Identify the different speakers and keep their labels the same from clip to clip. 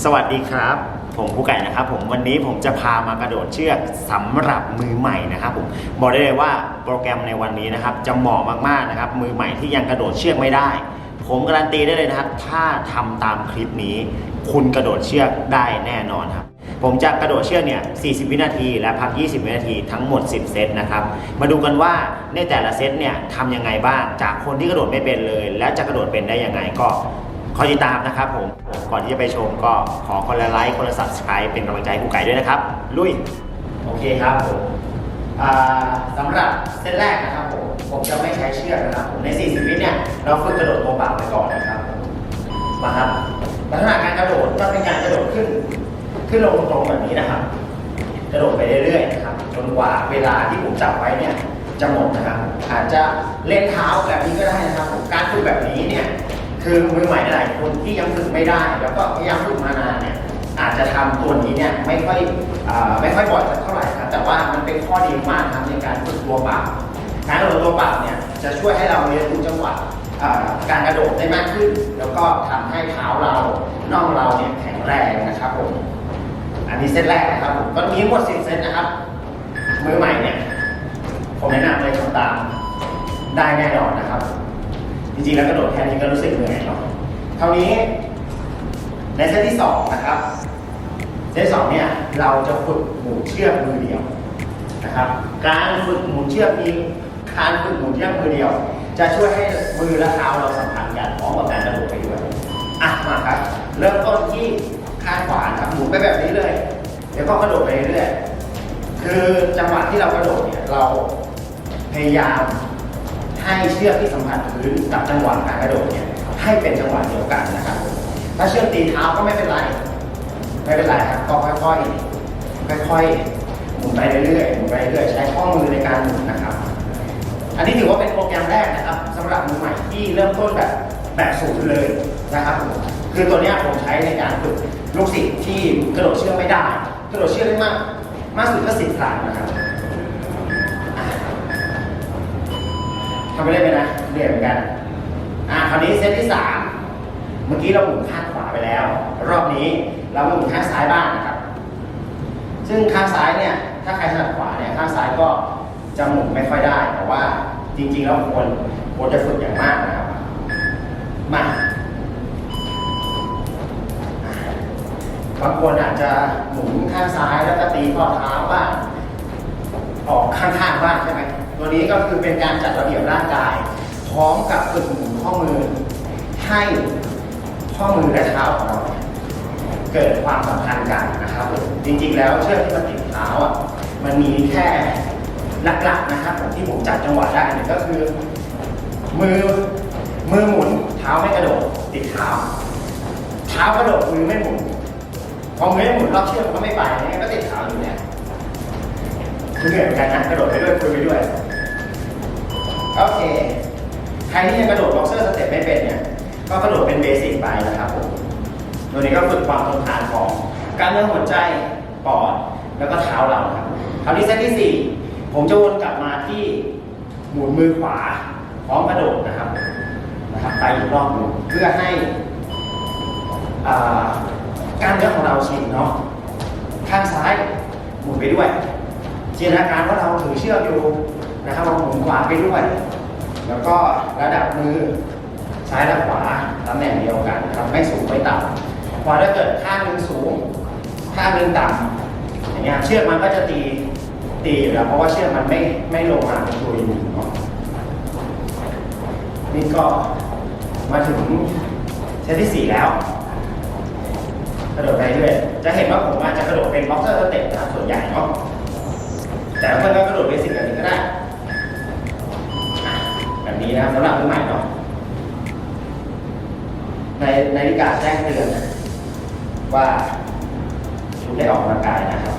Speaker 1: สวัสดีครับ ผมผู้ไก่นะครับผมวันนี้ผมจะพามากระโดดเชือกสำหรับมือใหม่นะครับผมบอกได้เลยว่าโปรแกรมในวันนี้นะครับจะเหมาะมากๆนะครับมือใหม่ที่ยังกระโดดเชือกไม่ได้ ผมการันตีได้เลยนะครับ ถ้าทำตามคลิปนี้ คุณกระโดดเชือกได้แน่นอนครับ ผมจะกระโดดเชือกเนี่ย 40 วินาที และพัก 20 วินาทีทั้งหมด 10 เซตนะครับ มาดูกันว่าในแต่ละเซตเนี่ยทำยังไงบ้างจากคนที่กระโดดไม่เป็นเลย และจะกระโดดเป็นได้ยังไงก็ คอยติดตามนะครับผม ก่อนที่จะไปชมก็ขอคนละไลค์คนละ subscribe เป็นกำลังใจให้ครูไก่ด้วยนะครับ ลุย โอเคครับผมสำหรับเซตแรกนะครับผม ผมจะไม่ใช้เชือกนะครับผมใน 40 วิเนี่ยเราฝึกกระโดดตัวเปล่าไปก่อนนะครับ มาครับลักษณะการกระโดดก็เป็นการกระโดดขึ้น ขึ้นลงตรงๆแบบนี้นะครับ กระโดดไปเรื่อยๆนะครับจนกว่าเวลาที่ผมจับไว้เนี่ยจะหมดนะครับ อาจจะเล่นเท้าแบบนี้ก็ได้นะครับ การฝึกแบบนี้เนี่ย คือมือใหม่หลายคนที่ยังฝึกไม่ได้ แล้วก็พยายามฝึกมานานเนี่ยอาจจะทำตัวนี้เนี่ยไม่ค่อยอไม่ค่อยบ่อยสักเท่าไหร่ครับแต่ว่ามันเป็นข้อดีมากครับในการฝึกตัวเปล่าการกระโดดตัวเปล่าเนี่ยจะช่วยให้เราเรียนรู้จังหวะการกระโดดได้มากขึ้น แล้วก็ทำให้เท้าเราน่องเราเนี่ยแข็งแรงนะครับผมอันนี้เซตแรกนะครับผมก็มีหมดสิบเซตนะครับมือใหม่เนี่ยผมแนะนำเลยทำตามได้แน่นอนนะครับ จริงๆแล้วกระโดดแค่นี้ก็รู้สึกเหนื่อยเนาะเท่านี้ ในเซตที่สองนะครับเซตสองเนี่ยเราจะฝึกหมุนเชือกมือเดียวนะครับ การฝึกหมุนเชือกนี้การฝึกหมุนเชือกมือเดียว จะช่วยให้มือและเท้าเราสัมพันธ์กันพร้อมกับการกระโดดไปด้วยอะมาครับ เริ่มต้นที่ข้างขวานครับหมุนไปแบบนี้เลยเดี๋ยวก็กระโดดไปเรื่อยคือจังหวะที่เรากระโดดเนี่ยเราพยายาม ให้เชือกที่สัมผัสพื้นกับจังหวะการกระโดดเนี่ยให้เป็นจังหวะเดียวกันนะครับ ถ้าเชือกตีเท้าก็ไม่เป็นไร ไม่เป็นไรครับก็ค่อยๆค่อยๆหมุนไปเรื่อยๆหมุนไปเรื่อยๆใช้ข้อมือในการหมุนนะครับ อันนี้ถือว่าเป็นโปรแกรมแรกนะครับสำหรับมือใหม่ที่เริ่มต้นแบบแบบศูนย์เลยนะครับคือตัวนี้ผมใช้ในการฝึกลูกศิษย์ที่กระโดดเชือกไม่ได้ กระโดดเชือกได้มาก มากสุดก็สิบครั้งนะครับำไปได้ไหมนะเหนื่อยเหมือนกัน อะคราวนี้เซตที่สามเมื่อกี้เราหมุนข้างขวาไปแล้ว รอบนี้เรามาหมุนข้างซ้ายบ้างนะครับ ซึ่งข้างซ้ายเนี่ย ถ้าใครถนัดขวาเนี่ยข้างซ้ายก็จะหมุนไม่ค่อยได้แต่ว่าจริงๆแล้วควรควรจะฝึกอย่างมากนะครับ มาบางคนอาจจะหมุนข้างซ้ายแล้วก็ตีข้อเท้าบ้างออกข้างๆบ้างใช่ไหม ตัวนี้ก็คือเป็นการจัดระเบียบร่างกาย พร้อมกับฝึกหมุนข้อมือ ให้ข้อมือและเท้าของเราเกิดความสัมพันธ์กันนะครับผมจริงๆ แล้วเชือกที่มันติดเท้าอะมันมีแค่หลักๆนะครับผมที่ผมจัดจังหวะได้เนี่ยก็คือ มือมือหมุนเท้าไม่กระโดดติดเท้า เท้ากระโดดมือไม่หมุนพอมือไม่หมุนรอบเชือกมันก็ไม่ไปเนี่ยก็ติดเท้าอยู่เนี่ยคือเหนื่อยเหมือนกันนะกระโดดไปด้วยคุยไปด้วย โอเค ใครที่ยังกระโดดบ็อกเซอร์สเต็ปไม่เป็นเนี่ย ก็กระโดดเป็นเบสิกไปนะครับผมตัวนี้ก็ฝึกความทนทานของกล้ามเนื้อหัวใจ ปอด แล้วก็เท้าเราครับคราวนี้เซตที่สี่ผมจะวนกลับมาที่หมุนมือขวาพร้อมกระโดดนะครับ นะครับไปอีกรอบหนึงเพื่อให้กล้ามเนื้อของเราชินเนาะ ข้างซ้ายหมุนไปด้วยจินตนาการว่าเราถือเชือกอยู่ นะครับเราหมุนขวาไปด้วย แล้วก็ระดับมือซ้ายและขวาตำแหน่งเดียวกันนะครับไม่สูงไม่ต่ำพอถ้าเกิดข้างหนึ่งสูง ข้างหนึ่งต่ำอย่างเงี้ยเชือกมันก็จะตีตีอยู่แล้วเพราะว่าเชือกมันไม่ไม่ลงมาเป็นตัวอยู่เนาะนี่ก็มาถึงเซตที่สี่แล้ว กระโดดไปเรื่อยจะเห็นว่าผมอาจจะกระโดดเป็นบ็อกเซอร์สเต็ปนะครับส่วนใหญ่เนาะแต่ว่ามันก็กระโดดเบสิกแบบนี้ก็ได้ นี้นะครับสำหรับมือใหม่เนาะในในาฬิกาแจ้งเตือนว่าคุณได้ออกกำลังกายนะครับ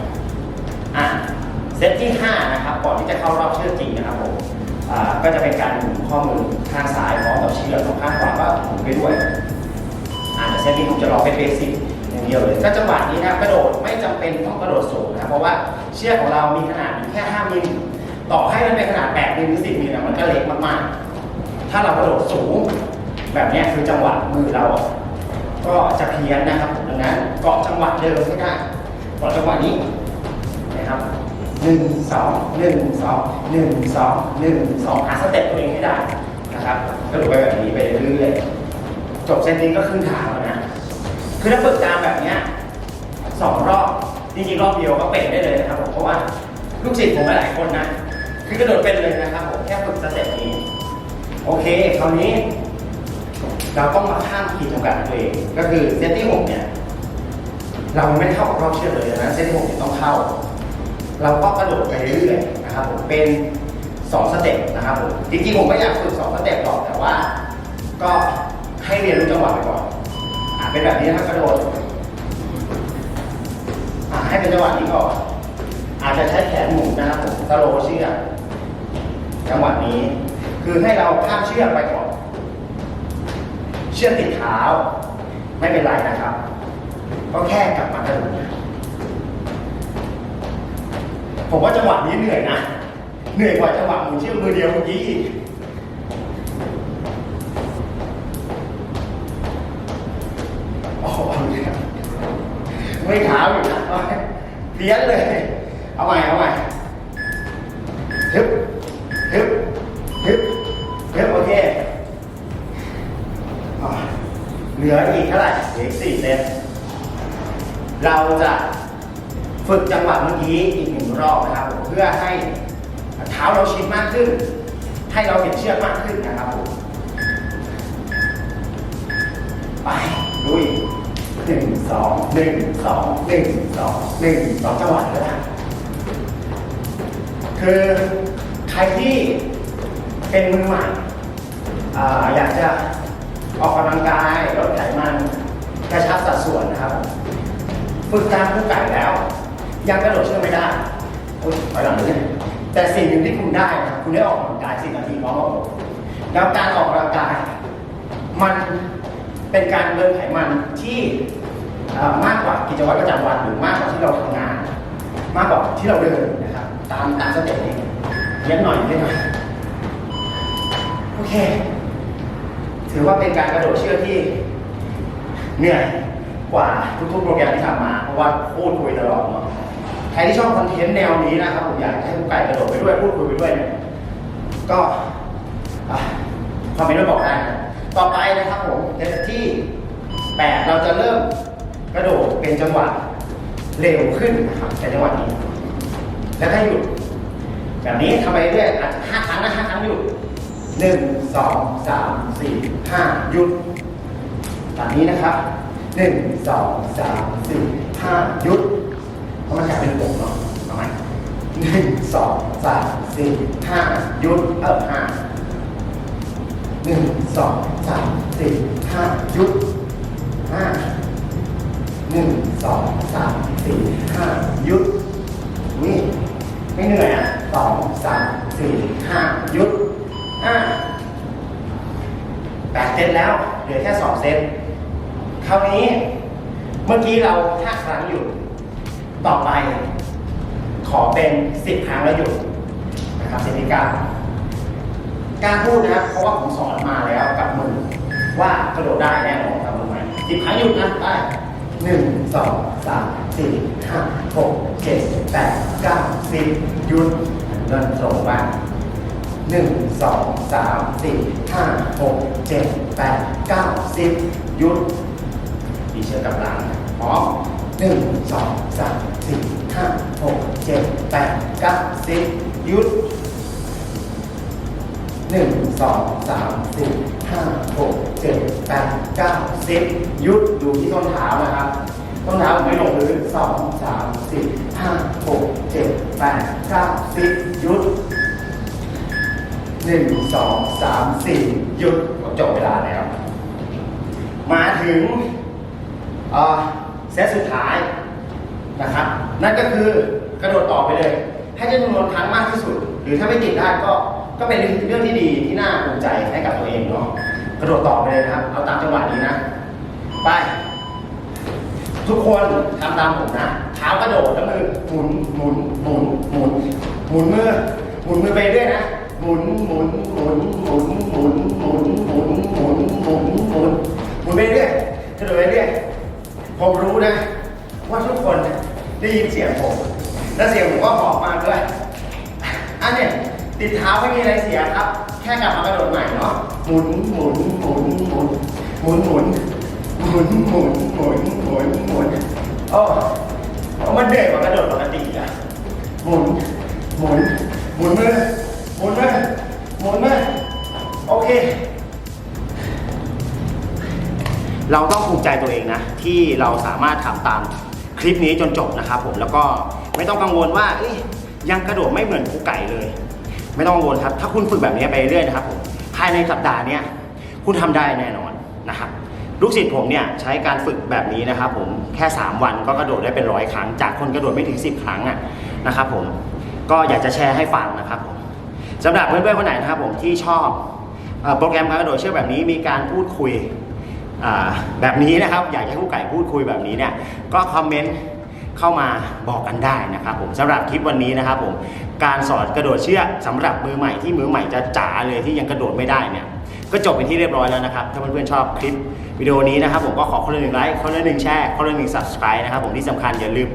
Speaker 1: อะเซตที่ 5 นะครับ ก่อนที่จะเข้ารอบเชือกจริงนะครับผมก็จะเป็นการหมุนข้อมือข้างซ้ายพร้อมกับเชือกของข้างขวาก็หมุนไปด้วยอ่าเดี๋ยวเซตนี้ผมจะลองเป็นเบสิกอย่างเดียวเลยก็จังหวะนี้นะกระโดดไม่จำเป็นต้องกระโดดสูงนะเพราะว่าเชือกของเรามีขนาดอยู่แค่ 5 มิลต่อให้มันเป็นขนาด 8 มิลหรือ 10 มิลนะมันก็เล็กมากๆ ถ้าเรากระโดดสูง แบบนี้คือจังหวะมือเราก็จะเพี้ยนนะครับ ดังนั้นเก่อนเดิมให้ได้ต่อจังหวะนี้นะครับหนึ่งสองหนึ่งสองหนึ่งสองหนึ่งสองหาสเต็ปตัวเองให้ได้นะครับก็ดูไปแบบนี้ไปเรื่อยๆจบเซตนี้ก็ครึ่งทางแล้วนะคือถ้าฝึกตามแบบนี้สองรอบจริงๆรอบเดียวก็เป็นได้เลยนะครับผมเพราะว่าลูกศิษย์ผมหลายคนนะ คือกระโดดเป็นเลยนะครับผมแค่ฝึกสเต็ปนี้ โอเคคราวนี้ เราต้องมาข้ามขีดจำกัดตัวเอง ก็คือเซตที่หกเนี่ย เราไม่เข้ากับรอบเชือเลยนะเซตที่หกเนี่ยต้องเข้า เราก็กระโดดไปเรื่อยๆนะครับผมเป็นสองสเต็ปนะครับผมจริงๆผมไม่อยากฝึกสองสเต็ปหรอกแต่ว่า ก็ให้เรียนรู้จังหวะไปก่อนอ่าเป็นแบบนี้นะครับกระโดดอ่าให้เป็นจังหวะนี้ก่อนอาจจะใช้แขนหมุนนะครับผมสโลเชือจังหวะนี้ คือให้เราข้ามเชือกไปก่อนเชือกติดเท้า ไม่เป็นไรนะครับ ก็แค่กลับมากระโดดผมว่าจังหวะนี้เหนื่อยนะ เหนื่อยกว่าจังหวะหมุนเชือกมือเดียวเมื่อกี้อีกโอ้โหเนี่ยไม่เท้าอยู่นะเอาใหม่เพี้ยนเลย เอาใหม่เอาใหม่ ลืออีกเท่าไหร่เหลืออีกสี่เซต เราจะฝึกจังหวะเมื่อกี้อีกหนึ่งรอบนะครับผมเพื่อให้เท้าเราชิดมากขึ้น ให้เราเห็นเชือกมากขึ้นนะครับผมไปลุยหนึ่งสองหนึ่งสองหนึ่งสองหนึ่งสองจังหวะก็ได้คือใครที่เป็นมือใหม่ออยากจะ ออกกำลังกายลดไขมันกระชับสัดส่วนนะครับฝึกตามผู้ไก่แล้ว ยังกระโดดเชือกไม่ได้โอ๊ยถอยหลังเลยแต่สิ่งหนึ่งที่คุณได้นะครับคุณได้ออกกำลังกายสินาทีพร้อมกับผมแล้วการออกกำลังกาย มันเป็นการเบิร์นไขมันที่มากกว่ากิจวัตรประจำวันหรือมากกว่าที่เราทำงาน มากกว่าที่เราเดินนะครับ ตามตามสเต็ปนี้เย็นหน่อยเย็นหน่อยโอเค ถือว่าเป็นการกระโดดเชือกที่เหนื่อยกว่าทุกๆโปรแกรมที่ทำมา เพราะว่าพูดคุยตลอดเนาะใครที่ชอบคอนเทนต์แนวนี้นะครับผมอยากให้ผู้ไก่กระโดดไปด้วยพูดคุยไปด้วยเนี่ยก็อะคอมเมนต์มาบอกได้นะต่อไปนะครับผมเทสที่แปดเราจะเริ่มกระโดดเป็นจังหวะเร็วขึ้นนะครับในจังหวะนี้ แล้วให้หยุดแบบนี้ทำไปเรื่อยอาจจะห้าครั้งนะห้าครั้งหยุด หนึ่งสองสามสี่ห้าหยุดแบบนี้นะครับหนึ่งสองสามสี่ห้าหยุดเพราะมันกลายเป็นวงเนาะเอาไหมหนึ่งสองสามสี่ห้าหยุดเออห้าหนึ่งสองสามสี่ห้าหยุดห้าหนึ่งสองสามสี่ห้าหยุดนี่ไม่เหนื่อยอะสองสามสี่ห้าหยุด แปดเซตแล้ว เหลือแค่สองเซตคราวนี้ เมื่อกี้เราห้าครั้งหยุดต่อไป ขอเป็นสิบครั้งแล้วหยุดนะครับเซตที่เก้าการพูดนะครับเพราะว่าผมสอนมาแล้วกับมือว่ากระโดดได้แน่นอนทำมือใหม่สิบครั้งหยุดนะได้หนึ่งสองสามสี่ห้าหกเจ็ดแปดเก้าสิบหยุดเดินตรงบ้าง หนึ่งสองสามสี่ห้าหกเจ็ดแปดเก้าสิบหยุดดีเชือกกับหลังพร้อมหนึ่งสองสามสี่ห้าหกเจ็ดแปดเก้าสิบหยุดหนึ่งสองสามสี่ห้าหกเจ็ดแปดเก้าสิบหยุดดูที่ต้นเท้านะครับต้นเท้าผมไม่ลงพื้นสองสามสี่ห้าหกเจ็ดแปดเก้าสิบ หนึ่งสองสามสี่หยุดจบเวลาแล้ว มาถึงเซตสุดท้ายนะครับ นั่นก็คือกระโดดต่อไปเลย ให้ได้จำนวนครั้งมากที่สุด หรือถ้าไม่ติดได้ก็ก็เป็นเรื่องที่ดีที่น่าภูมิใจให้กับตัวเองเนาะกระโดดต่อไปเลยครับเอาตามจังหวะนี้นะ ไป ทุกคนทำตามผมนะเท้ากระโดดแล้วมือหมุนหมุนหมุนหมุนหมุนมือหมุนมือไปเรื่อยนะ หมุนหมุนหมุนหมุนหมุนหมุนหมุนหมุนหมุนหมุนหมุนไปเรื่อยกระโดดไปเรื่อยผมรู้นะ ว่าทุกคนได้ยินเสียงผมและเสียงผมก็หอมมากด้วยอันเนี้ยติดเท้าไม่มีอะไรเสียครับ แค่กลับมากระโดดใหม่เนาะหมุนหมุนหมุนหมุนหมุนหมุนหมุนหมุนหมุนหมุนหมุนโอ้มันเหนื่อยกว่ากระโดดปกติอะหมุนหมุนหมุนเลยหมุน เราต้องภูมิใจตัวเองนะ ที่เราสามารถทำตามคลิปนี้จนจบนะครับผมแล้วก็ไม่ต้องกังวลว่าเอ้ยยังกระโดดไม่เหมือนครูไก่เลย ไม่ต้องกังวลครับถ้าคุณฝึกแบบนี้ไปเรื่อยนะครับผมภายในสัปดาห์เนี้ยคุณทำได้แน่นอนนะครับลูกศิษย์ผมเนี่ยใช้การฝึกแบบนี้นะครับผมแค่ 3 วันก็กระโดดได้เป็นร้อยครั้ง จากคนกระโดดไม่ถึง 10 ครั้งอะนะครับผมก็อยากจะแชร์ให้ฟังนะครับผมสำหรับเพื่อนๆคนไหนนะครับผมที่ชอบอโปรแกรมการกระโดดเชือกแบบนี้มีการพูดคุย แบบนี้นะครับ อยากให้ผู้ไก่พูดคุยแบบนี้เนี่ยก็คอมเมนต์เข้ามาบอกกันได้นะครับผมสำหรับคลิปวันนี้นะครับผมการสอนกระโดดเชือกสำหรับมือใหม่ที่มือใหม่จะจ๋าเลยที่ยังกระโดดไม่ได้เนี่ยก็จบเป็นที่เรียบร้อยแล้วนะครับ ถ้าเพื่อนๆชอบคลิปวิดีโอนี้นะครับผมก็ขอคนละหนึ่งไลค์คนละหนึ่งแชร์คนละหนึ่ง subscribe นะครับผมที่สำคัญอย่าลืม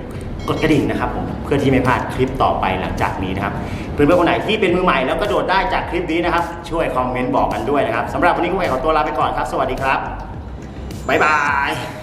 Speaker 1: กดกระดิ่งนะครับผมเพื่อที่ไม่พลาดคลิปต่อไปหลังจากนี้นะครับเพื่อนๆคนไหนที่เป็นมือใหม่แล้วกระโดดได้จากคลิปนี้นะครับช่วยคอมเมนต์บอกกันด้วยนะครับสำหรับวันนี้ผู้ไก่ขอตัวลาไปก่อนครับ สวัสดีครับ 拜拜。